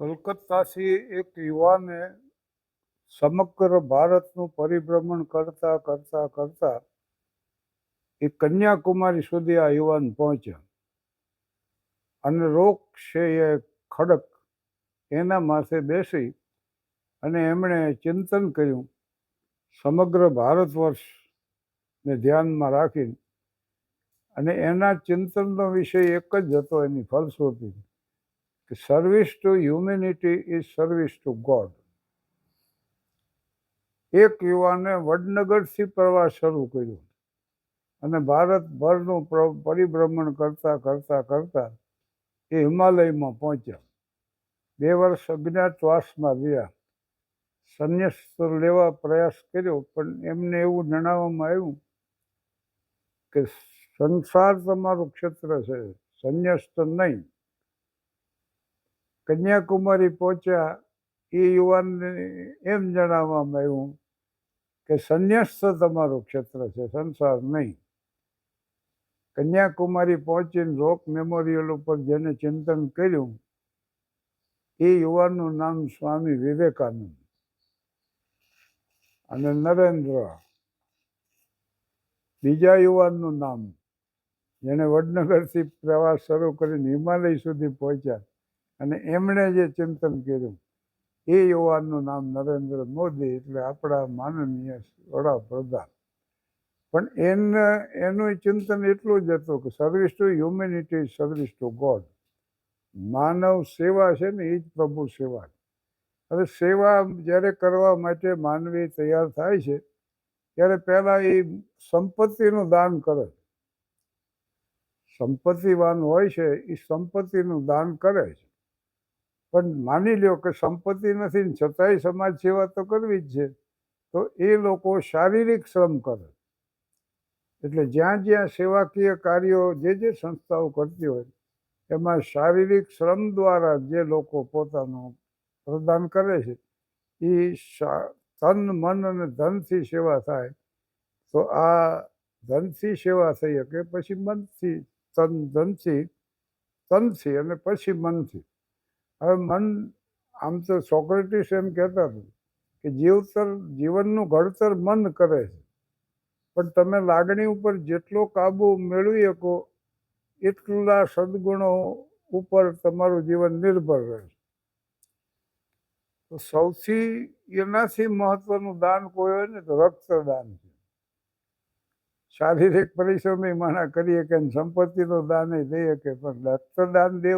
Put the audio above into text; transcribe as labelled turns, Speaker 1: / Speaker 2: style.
Speaker 1: કલકત્તાથી એક યુવાને સમગ્ર ભારતનું પરિભ્રમણ કરતા કરતા કરતા એ કન્યાકુમારી સુધી આ યુવાન પહોંચ્યા. અને રોક છે એ ખડક એના માથે બેસી અને એમણે ચિંતન કર્યું, સમગ્ર ભારત વર્ષને ધ્યાનમાં રાખીને. અને એના ચિંતનનો વિષય એક જ હતો, એની ફલશ્રુતિ. Service to humanity is service to God એક યુવાને વડનગરથી પ્રવાસ શરૂ કર્યો. અને ભારતભરનું પરિભ્રમણ કરતા કરતા કરતા એ હિમાલયમાં પહોંચ્યા. બે વર્ષ અજ્ઞાતવાસમાં રહ્યા. સંન્યાસ લેવા પ્રયાસ કર્યો, પણ એમને એવું જણાવવામાં આવ્યું કે સંસાર તમારું ક્ષેત્ર છે સંન્યાસ તો નહીં. કન્યાકુમારી પહોંચ્યા, એ યુવાનને એમ જણાવવામાં આવ્યું કે સંન્યાસ તમારું ક્ષેત્ર છે, સંસાર નહીં. કન્યાકુમારી પહોંચીને રોક મેમોરિયલ ઉપર જેને ચિંતન કર્યું, એ યુવાનનું નામ સ્વામી વિવેકાનંદ. અને નરેન્દ્ર, બીજા યુવાનનું નામ, જેણે વડનગરથી પ્રવાસ શરૂ કરીને હિમાલય સુધી પહોંચ્યા. અને એમણે જે ચિંતન કર્યું, એ યુવાનનું નામ નરેન્દ્ર મોદી એટલે આપણા માનનીય વડાપ્રધાન. પણ એને, એનું ચિંતન એટલું જ હતું કે service to humanity service to God માનવ સેવા છે ને, એ જ પ્રભુ સેવા હવે સેવા જ્યારે કરવા માટે માનવી તૈયાર થાય છે, ત્યારે પહેલાં એ સંપત્તિનું દાન કરે. સંપત્તિવાન હોય છે, એ સંપત્તિનું દાન કરે છે. પણ માની લ્યો કે સંપત્તિ નથી ને છતાંય સમાજ સેવા તો કરવી જ છે. તો એ લોકો શારીરિક શ્રમ કરે. એટલે જ્યાં જ્યાં સેવાકીય કાર્યો જે જે સંસ્થાઓ કરતી હોય, એમાં શારીરિક શ્રમ દ્વારા જે લોકો પોતાનું પ્રદાન કરે છે એ તન, મન અને ધનથી સેવા થાય. તો આ ધનથી સેવા થઈ શકે, પછી મનથી, તન, ધનથી, તનથી અને પછી મનથી. હવે મન આમ તો સોક્રેટિસ એમ કહેતા હતા કે જીવતર, જીવનનું ઘડતર મન કરે છે. પણ તમે લાગણી ઉપર જેટલો કાબુ મેળવી શકો, એટલા સદગુણો ઉપર તમારું જીવન નિર્ભર રહે છે. તો સૌથી એનાથી મહત્વનું દાન કોઈ હોય ને તો રક્તદાન છે. શારીરિક પરિશ્રમ એ માણા કરીએ કે સંપત્તિનો દાન દઈએ કે પણ રક્તદાન દેવું